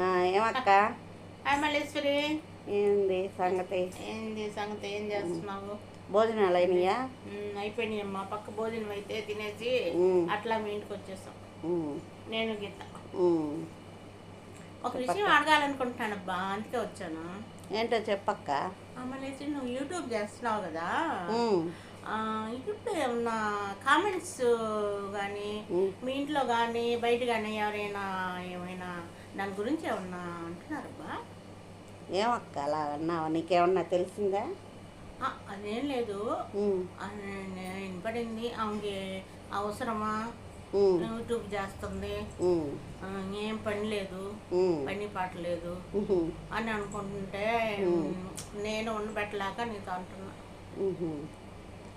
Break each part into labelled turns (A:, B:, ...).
A: ఏమక్క?
B: మల్లేశ్వరి.
A: ఏంది సంగతి?
B: ఏంది సంగతి? ఏం చేస్తున్నావు?
A: భోజనాలు అయినాయా?
B: అయిపోయినాయి అమ్మా పక్క భోజనం అయితే తినేసి అట్లా మీ ఇంటికి వచ్చేసాం. నేను గీత. ఒక విషయం అడగాలనుకుంటున్నాను అబ్బా అందుకే వచ్చాను.
A: ఏంటో చెప్పక్క?
B: మల్లేశ్వరి నువ్వు యూట్యూబ్ చేస్తున్నావు కదా? యూట్యూబ్లో ఏమన్నా కామెంట్స్ కానీ. మీ ఇంట్లో కానీ బయట కానీ ఎవరైనా ఏమైనా దాని గురించి ఏమన్నా అంటున్నారబ్బా?
A: ఏమక్క అలా అన్నావా? నీకేమన్నా తెలిసిందా?
B: అదేం లేదు. వినపడింది. ఆమెకి అవసరమా? యూట్యూబ్ చేస్తుంది. ఏం పని లేదు. పని పాట లేదు. అని అనుకుంటుంటే నేను ఉండబెట్టలేక నీతో అంటున్నా.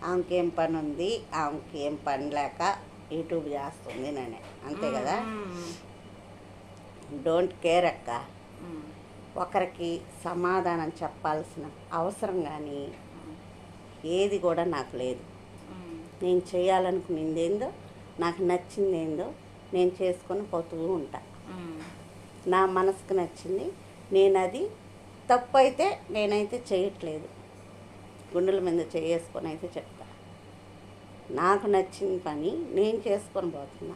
A: ఆమెకేం పని ఉంది ఆమెకి ఏం పని లేక యూట్యూబ్ చేస్తుంది నేనే. అంతే కదా? డోంట్ కేర్ అక్క. ఒకరికి సమాధానం చెప్పాల్సిన అవసరం కానీ ఏది కూడా నాకు లేదు. నేను చేయాలనుకునేది ఏందో నాకు నచ్చింది ఏందో నేను చేసుకొని పోతూ ఉంటా. నా మనసుకు నచ్చింది. నేను అది తప్పు అయితే నేనైతే చేయట్లేదు. గుండెల మీద చేసుకొని అయితే చెప్తా. నాకు నచ్చిన పని నేను చేసుకొని పోతున్నా.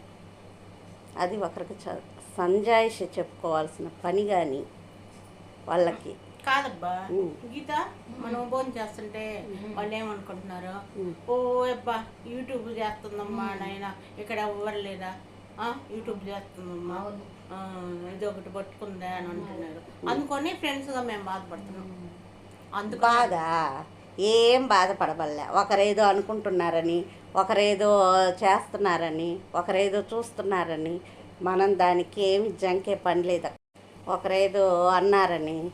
A: అది ఒకరికి చ సంజాయిష చెప్పుకోవాల్సిన పని కానీ వాళ్ళకి.
B: కాదబ్బా. గీత మనం భోజనం చేస్తుంటే వాళ్ళు ఏమనుకుంటున్నారు. ఓ అబ్బా యూట్యూబ్ చేస్తుందమ్మా నాయన ఇక్కడ ఎవ్వరు లేదా యూట్యూబ్ చేస్తుందమ్మా. ఇది ఒకటి పట్టుకుందా అని అంటున్నారు. అందుకని ఫ్రెండ్స్గా మేము బాధపడుతున్నాం. అందుకు
A: బాధ? ఏం బాధపడబల్లే ఒకరేదో అనుకుంటున్నారని ఒకరేదో చేస్తున్నారని ఒకరేదో చూస్తున్నారని మనం దానికి ఏమి జంకే పని లేదు ఒకరేదో అన్నారని.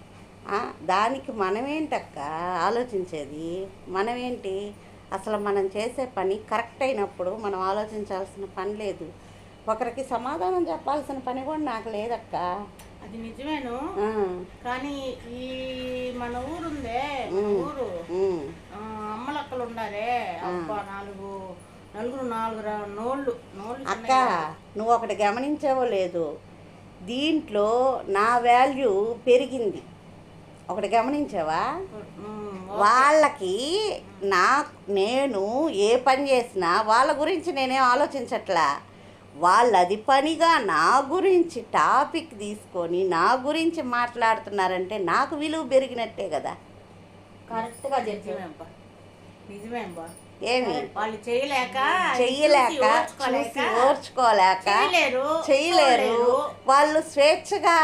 A: దానికి మనమేంటక్క ఆలోచించేది? మనమేంటి? అసలు మనం చేసే పని కరెక్ట్ అయినప్పుడు మనం ఆలోచించాల్సిన పని లేదు. ఒకరికి సమాధానం చెప్పాల్సిన పని కూడా నాకు లేదక్క.
B: అది నిజమేను. కానీ ఈ మన ఊరుందే ఊరు. అమ్మలక్కలు ఉండారే అబ్బా నాలుగు నలుగురు నాలుగు నోళ్ళు నోళ్ళు
A: అక్క. నువ్వు ఒకటి గమనించావో లేదు దీంట్లో నా వాల్యూ పెరిగింది. ఒకటి గమనించావా? వాళ్ళకి నా నేను ఏ పని చేసినా వాళ్ళ గురించి నేనేం ఆలోచించట్లా? వాళ్ళు అది పనిగా నా గురించి టాపిక్ తీసుకొని నా గురించి మాట్లాడుతున్నారంటే నాకు విలువ పెరిగినట్టే కదా.
C: కరెక్ట్గా చెప్పావు.
B: నిజమే అబ్బా నిజమే అబ్బా
A: ఏమి?
B: వాళ్ళు చేయలేక
A: చెయ్యలేక
B: చూసి ఓర్చుకోలేక చేయలేరు.
A: వాళ్ళు స్వేచ్ఛగా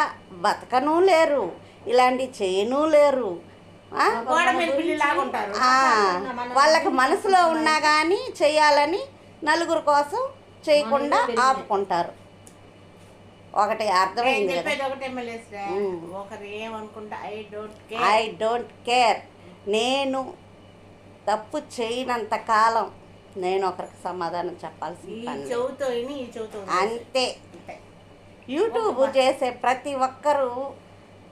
A: బతకను లేరు ఇలాంటి చేయను లేరు. వాళ్ళకి మనసులో ఉన్నా కానీ చేయాలని నలుగురు కోసం చేయకుండా ఆపుకుంటారు. ఒకటి అర్థమైంది
B: ఐ డోంట్ కేర్
A: నేను తప్పు చేయనంత కాలం నేను ఒకరికి సమాధానం
B: వదిలేసి.
A: అంతే. యూట్యూబ్ చేసే ప్రతి ఒక్కరూ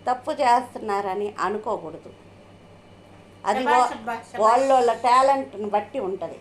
A: తప్పు చేస్తున్నారని అనుకోకూడదు. అది. వాళ్ళ టాలెంట్ని బట్టి ఉంటుంది.